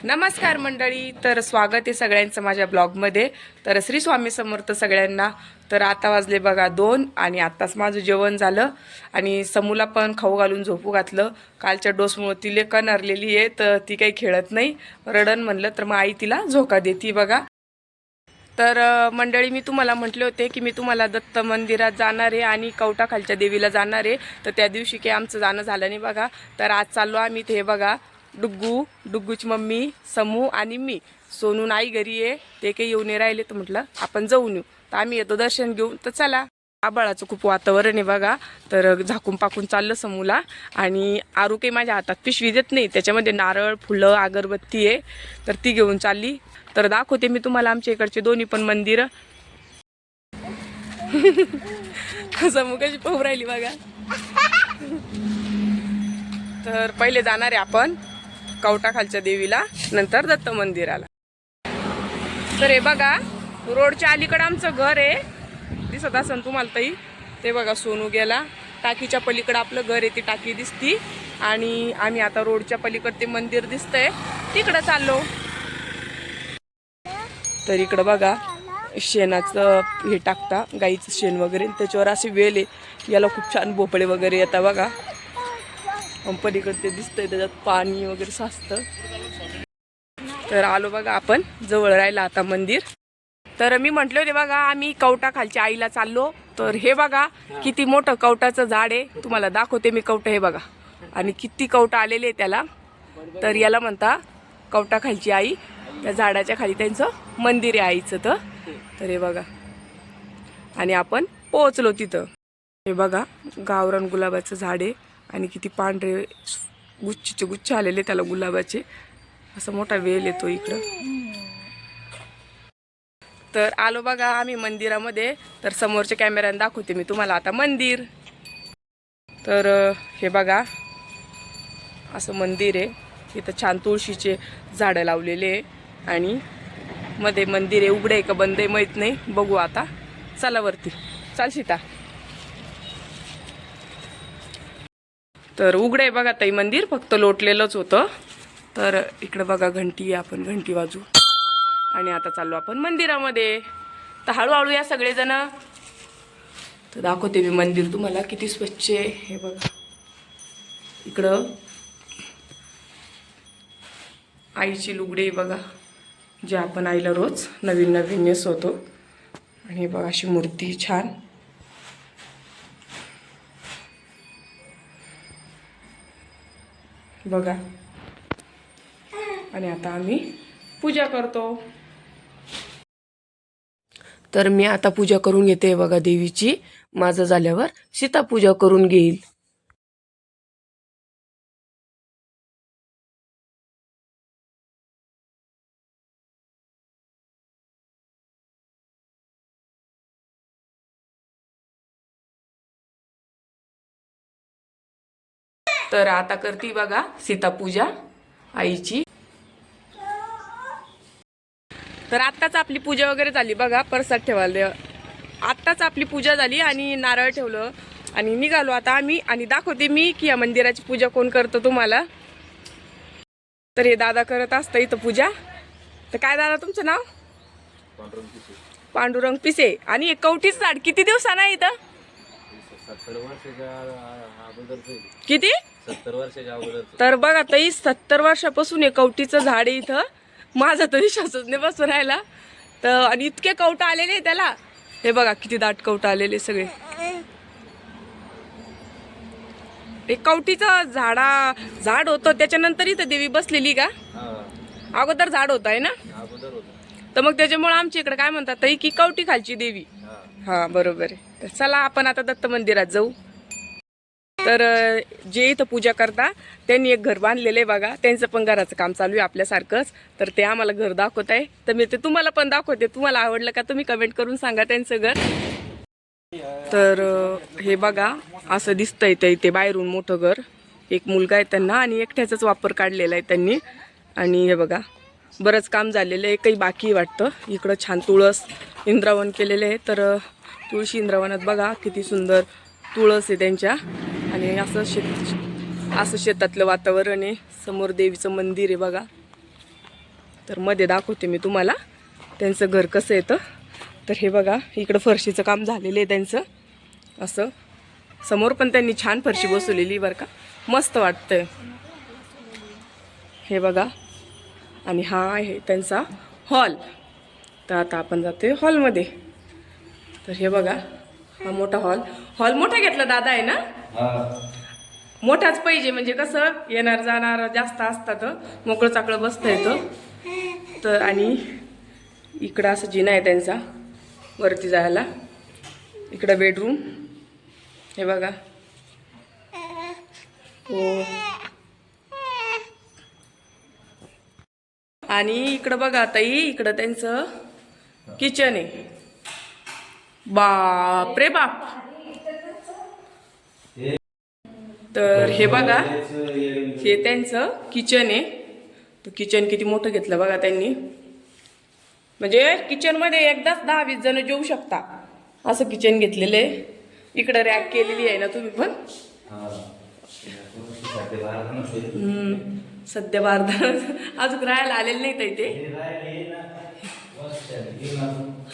नमस्कार मंडळी तर स्वागत आहे सगळ्यांचं माझ्या ब्लॉगमध्ये. तर श्री स्वामी समर्थ सगळ्यांना. तर आता वाजले बघा दोन आणि आत्ताच माझं जेवण झालं आणि समूला पण खाऊ घालून झोपू घातलं. कालच्या डोसमुळं तिले कण हरलेली आहे तर ती काही खेळत नाही. रडण म्हणलं तर मग आई तिला झोका देती बघा. तर मंडळी मी तुम्हाला म्हटले होते की मी तुम्हाला दत्त मंदिरात जाणार आहे आणि कवटाखालच्या देवीला जाणार आहे. तर त्या दिवशी काही आमचं जाणं झालं नाही बघा. तर आज चाललो आम्ही ते बघा. डुग्गू डुग्गूची मम्मी समू आणि मी. सोनून आई घरी आहे ते काही येऊन नाही राहिले तर म्हटलं आपण जाऊन येऊ. तर आम्ही येतो दर्शन घेऊन. तर चला. आबाळाचं खूप वातावरण आहे बघा. तर झाकून पाकून चाललं समूला. आणि आरू काही माझ्या हातात पिशवी देत नाही. त्याच्यामध्ये नारळ फुलं अगरबत्ती आहे. तर ती घेऊन चालली. तर दाखवते मी तुम्हाला आमच्या इकडचे दोन्ही पण मंदिर. समू कशी पाहू राहिली बघा. तर पहिले जाणार आहे आपण. कवटाखालच्या देवीला नंतर दत्त मंदिराला. तर हे बघा रोडच्या अलीकडं आमचं घर आहे. दिसत असन तुम्हाला ताई? ते बघा सोनू गेला. टाकीच्या पलीकडं आपलं घर आहे ती टाकी दिसती. आणि आम्ही आता रोडच्या पलीकडे ते मंदिर दिसतंय. तिकडं चाललो. तर इकडं बघा शेणाचं हे टाकता गाईचं शेण वगैरे. त्याच्यावर असे वेल आहे. याला खूप छान भोपळे वगैरे येतात बघा. पलीकडे ते दिसतंय त्याच्यात पाणी वगैरे साचतं. तर आलो बघा आपण जवळ राहिला आता मंदिर. तर मी म्हटले होते बघा आम्ही कवटा खालच्या आईला चाललो. तर हे बघा किती मोठं कवटाचं झाड आहे. तुम्हाला दाखवते मी कवटं हे बघा. आणि किती कवटा आलेले त्याला. तर याला म्हणता कवटा खालची आई. त्या झाडाच्या खाली त्यांचं मंदिर आहे आईचं तर. तर हे बघा. आणि आपण पोहोचलो तिथं. हे बघा गावरान गुलाबाचं झाड आहे. आणि किती पांढरे गुच्छचे गुच्छ आलेले त्याला गुलाबाचे. असा मोठा वेल येतो इकडं. तर आलो बघा आम्ही मंदिरामध्ये. तर समोरच्या कॅमेऱ्याने दाखवते मी तुम्हाला आता मंदिर. तर हे बघा. असं मंदिर आहे. इथं छान तुळशीचे झाडं लावलेले आहे. आणि मध्ये मंदिर आहे. उघडे आहे का बंद आहे माहीत नाही. बघू आता. चला वरती. चाल सीता. तर उघडं आहे बघा ताई मंदिर फक्त लोटलेलंच होतं. तर इकडं बघा घंटी आहे आपण घंटी वाजू आणि आता चाललो आपण मंदिरामध्ये. तर हळूहळू या सगळेजण. तर दाखवते मी मंदिर तुम्हाला किती स्वच्छ आहे. हे बघा. इकडं. आईची लुगडे बघा जे आपण आईला रोज नवीन नवीन नेसवतो. आणि बघा अशी मूर्ती छान. बघा. आणि आता आम्ही पूजा करतो. तर मी आता पूजा करून घेते बघा देवीची. माझं झाल्यावर सीता पूजा करून घेईल. तर आता करते बघा सीता पूजा आईची. तर आत्ताच आपली पूजा वगैरे झाली बघा परसात ठेवायला आत्ताच आपली पूजा झाली आणि नारळ ठेवलं आणि निघालो आता आम्ही आणि दाखवते मी की या मंदिराची पूजा कोण करतो तुम्हाला. तर हे दादा करत असतं इथं पूजा. तर काय दादा तुमचं नाव? पांडुरंग पिसे. आणि हे कवठीच झाड किती दिवसानं इथं? सत्तर वर्षाच्या अगोदरच किती? सत्तर वर्षाच्या अगोदरच तर बघा ताई सत्तर वर्षापासून हे कवटीचं झाड आहे इथं. माझा तर विश्वासच नाही बसून राहिला. तर आणि इतके कवटा आलेले आहे त्याला. हे बघा किती दाट कवटा आलेले सगळे. एक कवटीचं झाडा झाड होतं त्याच्यानंतर इथं देवी बसलेली का? हा. अगोदर झाड होत आहे ना? अगोदर होत. तर मग त्याच्यामुळे आमच्या इकडे काय म्हणतात ताई की कवटी खालची देवी. हा. हा बरोबर आहे. तर चला आपण आता दत्त मंदिरात जाऊ. तर जे इथं पूजा करता त्यांनी एक घर बांधलेलं आहे बघा. त्यांचं पण घराचं काम चालू आहे आपल्यासारखंच. तर ते आम्हाला घर दाखवत आहे. तर मी ते तुम्हाला पण दाखवते. तुम्हाला आवडलं का तुम्ही कमेंट करून सांगा त्यांचं घर. तर हे बघा असं दिसतंय ते इथे बाहेरून मोठं घर. एक मुलगा आहे त्यांना आणि एकट्याचाच वापर काढलेला आहे त्यांनी. आणि हे बघा बरंच काम झालेलं आहे. काही बाकी वाटतं. इकडं छान तुळस इंद्रावन केलेलं आहे. तर तुळशी इंद्रावनात बघा किती सुंदर तुळस आहे त्यांच्या. आणि असं शेत असं शेतातलं वातावरण आहे. समोर देवीचं मंदिर आहे बघा. तर मध्ये दाखवते मी तुम्हाला. त्यांचं घर कसं येतं तर हे बघा इकडं फरशीचं काम झालेलं आहे त्यांचं. असं. समोर पण त्यांनी छान फरशी बसवलेली बरं का. मस्त वाटतंय. हे बघा. आणि हा आहे त्यांचा हॉल. तर आता आपण जातोय हॉलमध्ये. तर हे बघा हा मोठा हॉल. हॉल मोठा घेतला दादा आहे ना? मोठाच पाहिजे म्हणजे कसं येणार जाणार जास्त असतात मोकळं चाकळं बसता येतं. तर आणि इकडं असं जिना आहे त्यांचा वरती जायला. इकडं बेडरूम हे बघा. हो. आणि इकडं बघा ताई इकडं त्यांचं किचन आहे. बाप रे बाप. तर हे बघा हे त्यांचं किचन आहे. तर किचन किती मोठं घेतलं बघा त्यांनी. म्हणजे किचनमध्ये एकदाच दहा वीस जण जेवू शकता. असं किचन घेतलेलं आहे. इकडं रॅक केलेली आहे ना तुम्ही पण? सध्या भारतात अजून राहायला आलेलं नाही ते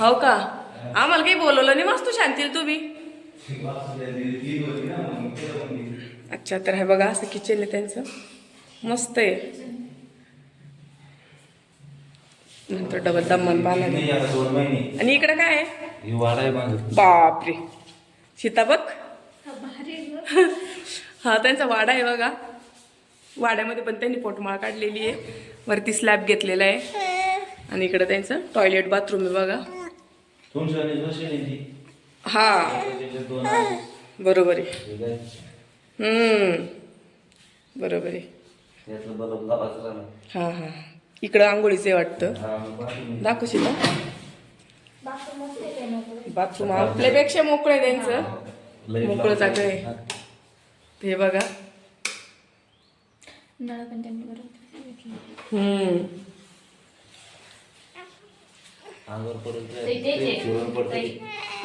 हो का? आम्हाला काही बोलवलं नाही. मस्त शांतील तुम्ही. अच्छा तर हे बघा असं किचन आहे त्यांचं. मस्त आहे. नंतर डबल दमन बाला आणि इकडं काय आहे? वाडा आहे बापरे. सीता बघ. हा त्यांचा वाडा आहे बघा. वाड्यामध्ये पण त्यांनी पोटमाळ काढलेली आहे. वरती स्लॅब घेतलेला आहे. आणि इकडं त्यांचं टॉयलेट बाथरूम आहे बघा. तुमच्या आणि बसेल आहे ती हा. त्याच्यात दोन आहे. बरोबर आहे. हे काय? हम्म. बरोबर आहे. हा हा. इकडं आंघोळीचं आहे वाटतं. हा, मग बाकी दाखव सीता बाथरूम आपल्यापेक्षा मोकळं आहे त्यांचं. लई मोकळं. जागा आहे. ते बघा. नळ पण त्यांनी बरोबर घेतली. हम्म अंगावर पडून ते- ते- ते- ते ते- शिवण पडतं. ते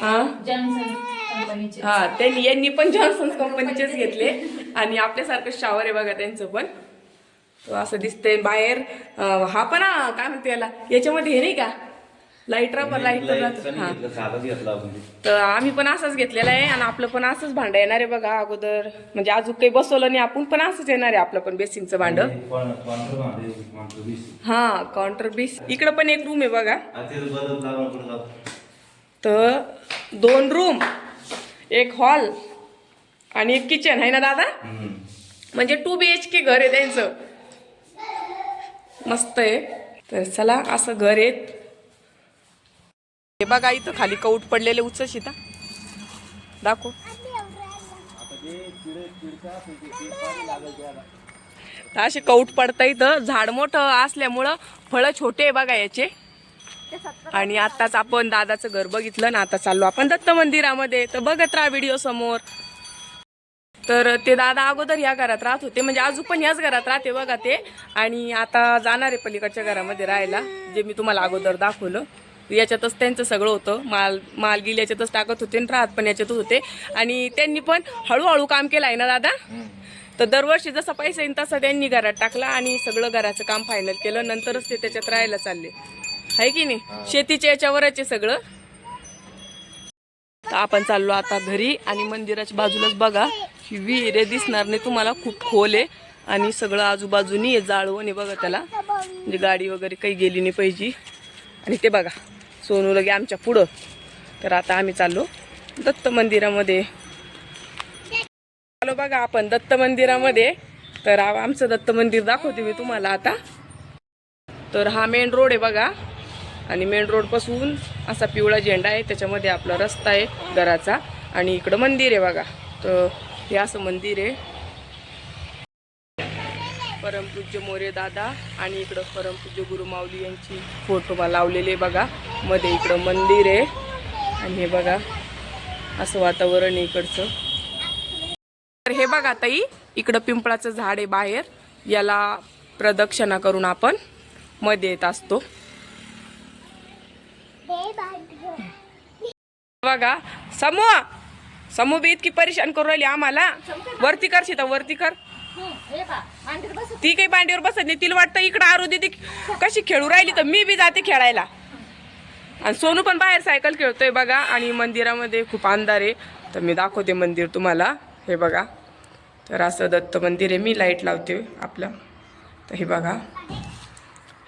हा? जॉन्सन कंपनीचे हा त्यांनी यांनी पण जॉन्सन्स कंपनीचेच घेतले. आणि आपल्यासारखं शावर आहे बघा त्यांचं पण. तो असं दिसतंय बाहेर. हा पण हा, काय म्हणते याला? याच्यामध्ये हे नाही का? लाइट राहतो. लाइट हा. तर आम्ही पण असंच घेतलेलं आहे आणि आपलं पण असंच भांडं येणार आहे बघा अगोदर. म्हणजे अजून काही बसवलं नाही आपण पण असंच येणार आहे आपलं पण बेसिंगचं भांडं. हे. हा काउंटर बीस इकडं पण एक रूम आहे बघा. तर दोन रूम एक हॉल आणि एक किचन आहे ना दादा. म्हणजे टू बी एच के घर आहे त्यांचं. मस्त आहे. तर चला असं घर आहे. हे बघा इथं खाली कौट पडलेले उच्च शिता. दाखव. तर असे कौट पडता इथं. झाड मोठं असल्यामुळं फळं छोटे आहे बघा याचे. आणि आताच आपण दादाचं घर बघितलं ना आता चाललो आपण दत्त मंदिरामध्ये. तर बघत राहा व्हिडिओ समोर. तर ते दादा अगोदर या घरात राहत होते म्हणजे अजून पण याच घरात राहते बघा ते. आणि आता जाणार आहे पलीकडच्या घरामध्ये राहायला जे मी तुम्हाला अगोदर दाखवलं. याच्यातच त्यांचं सगळं होतं. माल माल गिल याच्यातच टाकत होते आणि राहत पण याच्यातच होते. आणि त्यांनी पण हळूहळू काम केलं आहे ना दादा? तर दरवर्षी जसा पैसा येईल तसा त्यांनी घरात टाकला आणि सगळं घराचं काम फायनल केलं. नंतरच ते त्याच्यात राहायला चालले. आहे की नाही? शेतीच्या याच्यावरच आहे सगळं. तर आपण चाललो आता घरी आणि मंदिराच्या बाजूलाच बघा ही विहीर आहे दिसणार नाही तुम्हाला. खूप खोल आहे. आणि सगळं आजूबाजूनी आहे जाळवण आहे बघा त्याला. म्हणजे गाडी वगैरे काही गेली नाही पाहिजे. आणि ते बघा. सोनू लगे आमच्या पुढं. तर आता आम्ही चाललो दत्त मंदिरामध्ये. चालो बघा आपण दत्त मंदिरामध्ये. तर आमचं दत्त मंदिर दाखवते मी तुम्हाला आता. तर हा मेन रोड आहे बघा. आणि मेन रोडपासून असा पिवळा झेंडा आहे. त्याच्यामध्ये आपला रस्ता आहे घराचा. आणि इकडं मंदिर आहे बघा. तर हे असं मंदिर आहे. परमपूज्य मोरे दादा आणि इकडं परमपूज्य गुरुमाऊली यांची फोटो मला लावलेले बघा. मध्ये इकडं मंदिर आहे. आणि हे बघा असं वातावरण आहे इकडचं. तर हे बघा ताई इकडं पिंपळाचं झाड आहे बाहेर. याला प्रदक्षिणा करून आपण मध्ये येत असतो. बघा समूह! समूह बी इतकी परेशान करू राहिली आम्हाला. वरती कर सीता वरती कर. ती काही मांडीवर बसत नाही तिला वाटतं इकडं आरू दिदी कशी खेळू राहिली तर मी बी जाते खेळायला. आणि सोनू पण बाहेर सायकल खेळतोय बघा आणि मंदिरामध्ये खूप अंधार आहे. तर मी दाखवते मंदिर तुम्हाला. हे बघा तर असं दत्त मंदिर आहे मी लाइट लावते आपलं. तर हे बघा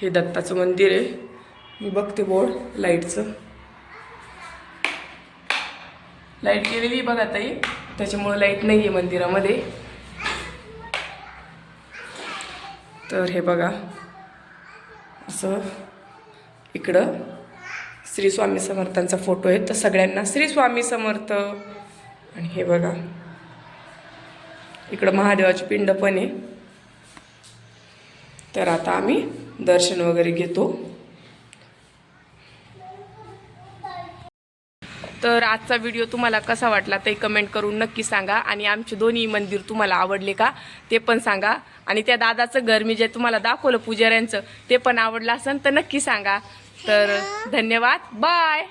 हे दत्ताचं मंदिर आहे. मी बघते बोर्ड लाईटचं लाइट गेलेली बघा ताई त्याच्यामुळं लाइट नाही आहे मंदिरामध्ये. तर हे बघा असं इकडं श्री स्वामी समर्थांचा फोटो आहे. तर सगळ्यांना श्री स्वामी समर्थ. आणि हे बघा इकडं महादेवाची पिंड पण आहे. तर आता आम्ही दर्शन वगैरे घेतो. तर आजचा व्हिडिओ तुम्हाला कसा वाटला ते कमेंट करून नक्की सांगा. आणि आमचे दोन्ही मंदिर तुम्हाला आवडले का ते पण सांगा. आणि त्या दादाचं घर मी जे तुम्हाला दाखवलं पुजाऱ्यांचं ते पण आवडलं असेल तर नक्की सांगा. तर धन्यवाद. बाय